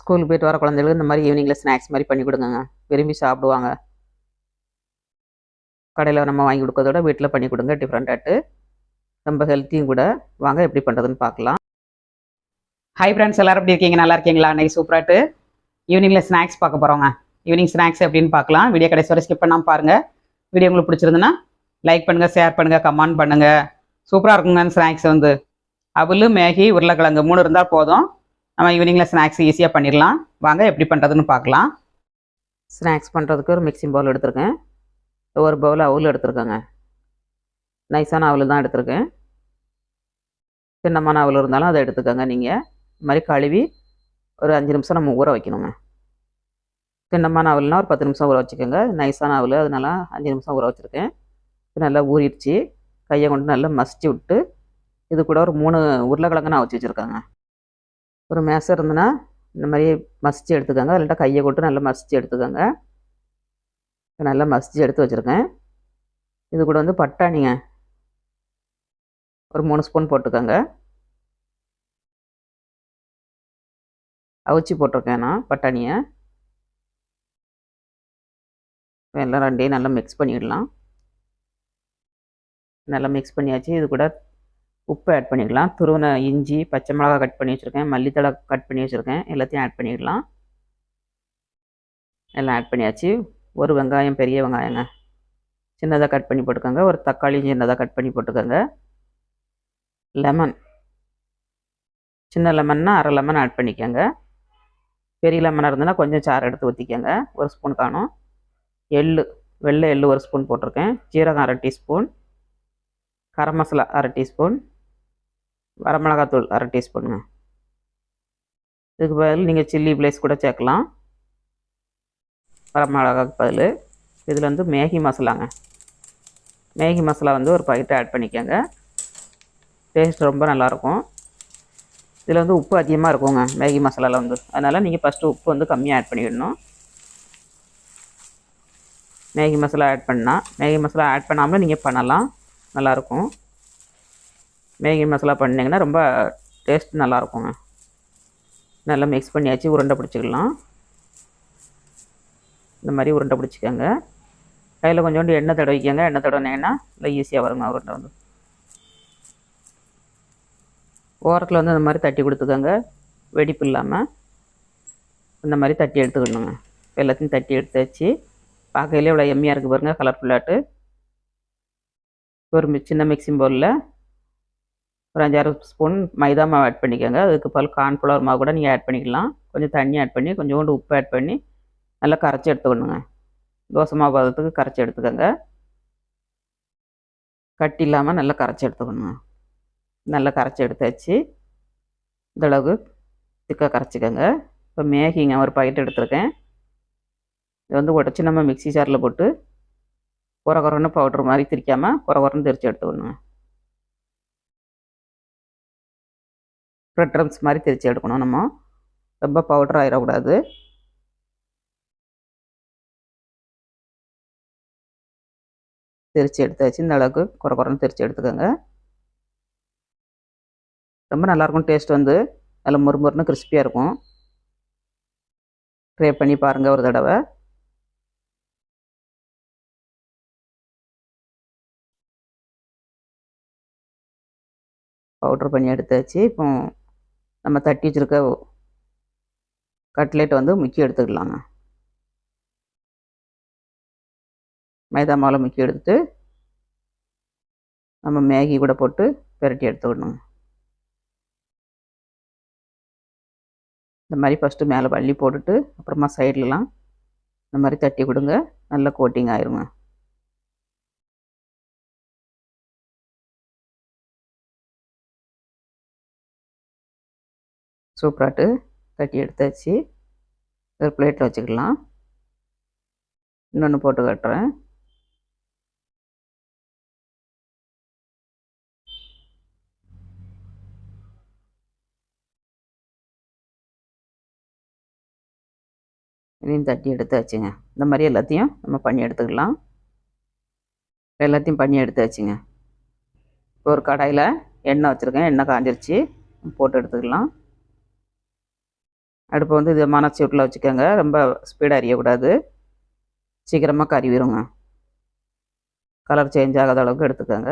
ஸ்கூலுக்கு போயிட்டு வர குழந்தைகளுக்கு இந்த மாதிரி ஈவினிங்கில் ஸ்நாக்ஸ் மாதிரி பண்ணி கொடுங்கங்க. விரும்பி சாப்பிடுவாங்க. கடையில் நம்ம வாங்கி கொடுக்கறதோட வீட்டில் பண்ணி கொடுங்க டிஃப்ரெண்ட்டாட்டு ரொம்ப ஹெல்த்தியும் கூட. வாங்க எப்படி பண்ணுறதுன்னு பார்க்கலாம். ஹை ஃப்ரெண்ட்ஸ் எல்லாரும் எப்படி இருக்கீங்க? நல்லா இருக்கீங்களா? அன்னைக்கு சூப்பராட்டு ஈவினிங்கில் ஸ்நாக்ஸ் பார்க்க போகிறோங்க ஈவினிங் ஸ்நாக்ஸ் எப்படின்னு பார்க்கலாம். வீடியோ கடைசி வரை ஸ்கிப் பண்ணாமல் பாருங்கள் வீடியோ உங்களுக்கு பிடிச்சிருந்துன்னா லைக் பண்ணுங்கள் ஷேர் பண்ணுங்கள் கமெண்ட் பண்ணுங்கள் சூப்பராக இருக்குங்க ஸ்நாக்ஸ் வந்து. அவலு மேகி உருளைக்கிழங்கு மூணு இருந்தால் போதும். நம்ம ஈவினிங்கில் ஸ்நாக்ஸ் ஈஸியாக பண்ணிடலாம். வாங்க எப்படி பண்ணுறதுன்னு பார்க்கலாம். ஸ்நாக்ஸ் பண்ணுறதுக்கு ஒரு மிக்சிங் பவுல் எடுத்திருக்கேன். ஒரு பவுல் அவுல் எடுத்திருக்கேங்க. நைஸான அவல் தான் எடுத்திருக்கேன். சின்னமான அவல் இருந்தாலும் அதை எடுத்துக்கோங்க நீங்கள் இது மாதிரி கழுவி ஒரு அஞ்சு நிமிஷம் நம்ம ஊற வைக்கணுங்க. சின்னமான அவல்னா ஒரு பத்து நிமிஷம் ஊற வச்சுக்கோங்க. நைஸான அவல் அதனால அஞ்சு நிமிஷம் ஊற வச்சுருக்கேன். நல்லா ஊறிடுச்சு. கையை கொண்டு நல்லா மசிச்சு விட்டு இது கூட ஒரு மூணு உருளைக்கிழங்கு நான் வச்சு வச்சுருக்கேங்க. ஒரு மேசம் இருந்ததுன்னா இந்த மாதிரி மசிச்சு எடுத்துக்கோங்க. இல்லாட்டா கையை கொட்டு நல்லா மசிச்சு எடுத்துக்கோங்க. நல்லா மசிச்சு எடுத்து வச்சுருக்கேன். இது கூட வந்து பட்டாணிங்க. ஒரு மூணு ஸ்பூன் போட்டுக்கோங்க. அவிச்சு போட்டிருக்கேன் நான் பட்டாணியை. எல்லாம் ரெண்டையும் நல்லா மிக்ஸ் பண்ணிடலாம். நல்லா மிக்ஸ் பண்ணியாச்சு. இது கூட உப்பு ஆட் பண்ணிக்கலாம். துருவன இஞ்சி பச்சை மிளகா கட் பண்ணி வச்சுருக்கேன். மல்லித்தழை கட் பண்ணி வச்சுருக்கேன். எல்லாத்தையும் ஆட் பண்ணிடலாம் எல்லாம் ஆட் பண்ணியாச்சு. ஒரு வெங்காயம் பெரிய வெங்காயங்க. சின்னதாக கட் பண்ணி போட்டுக்கோங்க. ஒரு தக்காளி சின்னதாக கட் பண்ணி போட்டுக்கோங்க. லெமன் சின்ன லெமன்னா அரை லெமன் ஆட் பண்ணிக்கோங்க. பெரிய லெமனாக இருந்ததுன்னா கொஞ்சம் சாறு எடுத்து ஊற்றிக்கோங்க ஒரு ஸ்பூன் காணும். எள்ளு. வெள்ளை எள்ளு ஒரு ஸ்பூன் போட்டிருக்கேன். ஜீரகம் அரை டீஸ்பூன் கரம் மசாலா அரை டீஸ்பூன் வரமிளகாத்தூள் அரை டீஸ்பூனுங்க இதுக்கு பதில் நீங்கள் சில்லி பிளேஸ் கூட சேர்க்கலாம். வரமிளகாக்கு பதில். இதில் வந்து மேகி மசாலாங்க. மேகி மசாலா வந்து ஒரு பாக்கெட் ஆட் பண்ணிக்கோங்க. டேஸ்ட் ரொம்ப நல்லாயிருக்கும் இதில் வந்து உப்பு அதிகமாக இருக்குங்க மேகி மசாலாவில் வந்து. அதனால் நீங்கள் ஃபஸ்ட்டு உப்பு வந்து கம்மியாக ஆட் பண்ணிவிடணும் மேகி மசாலா ஆட் பண்ணால் மேகி மசாலா ஆட் பண்ணாமல் நீங்கள் பண்ணலாம். நல்லாயிருக்கும் மேகி மசாலா பண்ணிங்கன்னா ரொம்ப டேஸ்ட் நல்லாயிருக்குங்க. நல்லா மிக்ஸ் பண்ணியாச்சு உருண்டை பிடிச்சிக்கலாம். இந்த மாதிரி உருண்டை பிடிச்சிக்கோங்க. கையில் கொஞ்சோண்டு எண்ணெய் தடவிக்கோங்க. எண்ணெய் தடவினீங்கன்னா நல்லா ஈஸியாக வருங்க உருண்டை வந்து. ஓரத்தில் வந்து இந்த மாதிரி தட்டி கொடுத்துக்கோங்க. வெடிப்பு இல்லாமல் இந்த மாதிரி தட்டி எடுத்துக்கணுங்க. எல்லாத்தையும் தட்டி எடுத்து வச்சு பார்க்கையிலே இவ்வளோ எம்மியாக இருக்குது பாருங்கள் கலர்ஃபுல்லாட்டு ஒரு சின்ன மிக்சிங் பவுலில் ஒரு அஞ்சாறு ஸ்பூன் மைதா மாவு ஆட் பண்ணிக்கோங்க. அதுக்கு பால் கார்ன்ஃப்ளவர் மாவு கூட நீங்கள் ஆட் பண்ணிக்கலாம். கொஞ்சம் தண்ணி ஆட் பண்ணி கொஞ்சோண்டு உப்பு ஆட் பண்ணி நல்லா கரைச்சி எடுத்துக்கணுங்க. தோசை மாவு பதத்துக்கு கரைச்சி எடுத்துக்கோங்க. கட்டி இல்லாமல் நல்லா கரைச்சி எடுத்துக்கணுங்க. நல்லா கரைச்சி எடுத்தாச்சு. இந்தளவுக்கு திக்காக கரைச்சிக்கோங்க. இப்போ மேகிங்க ஒரு பாக்கெட் எடுத்திருக்கேன். இது வந்து உடச்சி நம்ம மிக்ஸி ஜாரில் போட்டு குறை குறைன்னு பவுட்ரு மாதிரி திரிக்காமல் குறை குறைன்னு திரிச்சு எடுத்துக்கணுங்க. ப்ரெட் மாதிரி திரிச்சு எடுக்கணும் நம்ம. ரொம்ப பவுடர் ஆயிடக்கூடாது. திரிச்சு எடுத்தாச்சு. இந்த அளவுக்கு குறை குறைன்னு திரிச்சு எடுத்துக்கோங்க. ரொம்ப நல்லாயிருக்கும் டேஸ்ட் வந்து. நல்ல முறுமுறுன்னு கிறிஸ்பியாக இருக்கும். ட்ரை பண்ணி பாருங்கள் ஒரு தடவை. பவுட்ரு பண்ணி எடுத்தாச்சு. இப்போ நம்ம தட்டி வச்சுருக்க கட்லெட் வந்து முக்கி எடுத்துக்கலாங்க மைதா மாவில் முக்கி எடுத்துட்டு நம்ம மேகி கூட போட்டு பெரட்டி எடுத்துக்கணும். இந்த மாதிரி ஃபஸ்ட்டு மேலே பள்ளி போட்டுட்டு அப்புறமா சைட்லலாம் இந்த மாதிரி தட்டி கொடுங்க. நல்ல கோட்டிங் ஆயிருங்க. சூப்பராட்டு கட்டி எடுத்தாச்சு. ஒரு பிளேட்டில் வச்சுக்கலாம். இன்னொன்று போட்டு கட்டுறேன். இதையும் தட்டி எடுத்தாச்சுங்க. இந்த மாதிரி எல்லாத்தையும் நம்ம பண்ணி எடுத்துக்கலாம். எல்லாத்தையும் பண்ணி எடுத்தாச்சுங்க. இப்போ ஒரு கடாயில் எண்ணெய் வச்சுருக்கேன். எண்ணெய் காஞ்சிருச்சு. போட்டு எடுத்துக்கலாம். அடுப்பை வந்து இது மனச்சி வச்சுக்கோங்க. ரொம்ப ஸ்பீடாக அறியக்கூடாது சீக்கிரமாக கறிவிடுங்க கலர் சேஞ்ச் ஆகாத அளவுக்கு எடுத்துக்கோங்க.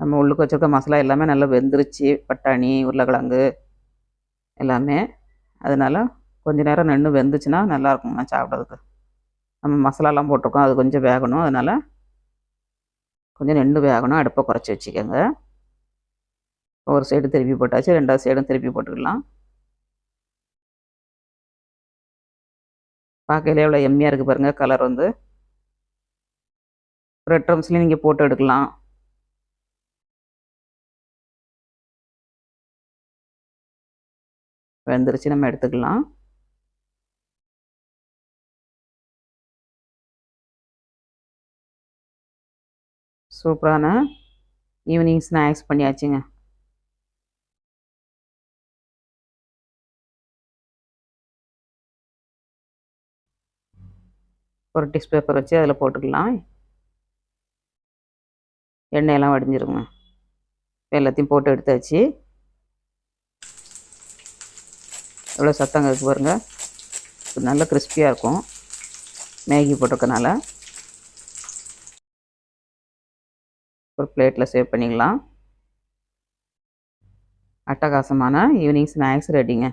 நம்ம உள்ளுக்கு வச்சுருக்க மசாலா எல்லாமே நல்லா வெந்துருச்சு. பட்டாணி உருளைக்கிழங்கு எல்லாமே. அதனால் கொஞ்சம் நேரம் நின்று வெந்துச்சுன்னா நல்லாயிருக்குங்க சாப்பிட்றதுக்கு. நம்ம மசாலாலாம் போட்டிருக்கோம். அது கொஞ்சம் வேகணும். அதனால் கொஞ்சம் நின்று வேகணும். அடுப்பை குறைச்சி வச்சுக்கோங்க. ஒரு சைடு திருப்பி போட்டாச்சு ரெண்டாவது சைடும் திருப்பி போட்டுக்கலாம். பார்க்கையிலே எவ்வளோ எம்மியாக இருக்குது பாருங்கள் கலர் வந்து. ரெட் ட்ரம்ஸ்லேயும் நீங்கள் போட்டு எடுக்கலாம். வெந்துருச்சு நம்ம எடுத்துக்கலாம். சூப்பரான ஈவினிங் ஸ்நாக்ஸ் பண்ணியாச்சுங்க. ஒரு டிஷ் பேப்பர் வச்சு அதில் போட்டுக்கலாம். எண்ணெயெல்லாம் வடிஞ்சிருங்க. எல்லாத்தையும் போட்டு எடுத்தாச்சு. எவ்வளோ சத்தம் இருக்கு பாருங்கள் நல்லா நல்ல கிறிஸ்பியாக இருக்கும். மேகி போட்டிருக்கனால. ஒரு பிளேட்டில் சேவ் பண்ணிக்கலாம். அட்டகாசமான ஈவினிங் ஸ்நாக்ஸ் ரெடிங்க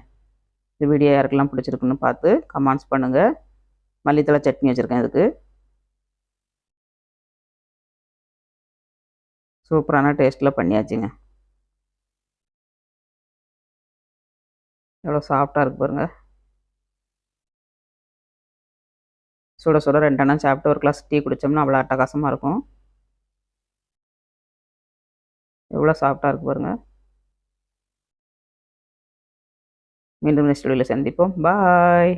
இந்த வீடியோ யாருக்கெல்லாம் பிடிச்சிருக்குன்னு பார்த்து கமெண்ட்ஸ் பண்ணுங்கள் மல்லித்தலை சட்னி வச்சுருக்கேன் இதுக்கு. சூப்பரான டேஸ்ட்டில் பண்ணியாச்சுங்க. எவ்வளோ சாஃப்டாக இருக்கு பாருங்க. சுட சுட ரெண்டெண்ணா சாப்பிட்டு ஒரு கிளாஸ் டீ குடித்தோம்னா அவ்வளோ அட்டகாசமாக இருக்கும். எவ்வளோ சாஃப்டாக இருக்கு பாருங்க. மீண்டும் நெக்ஸ்ட் வீடியோவில் சந்திப்போம். பாய்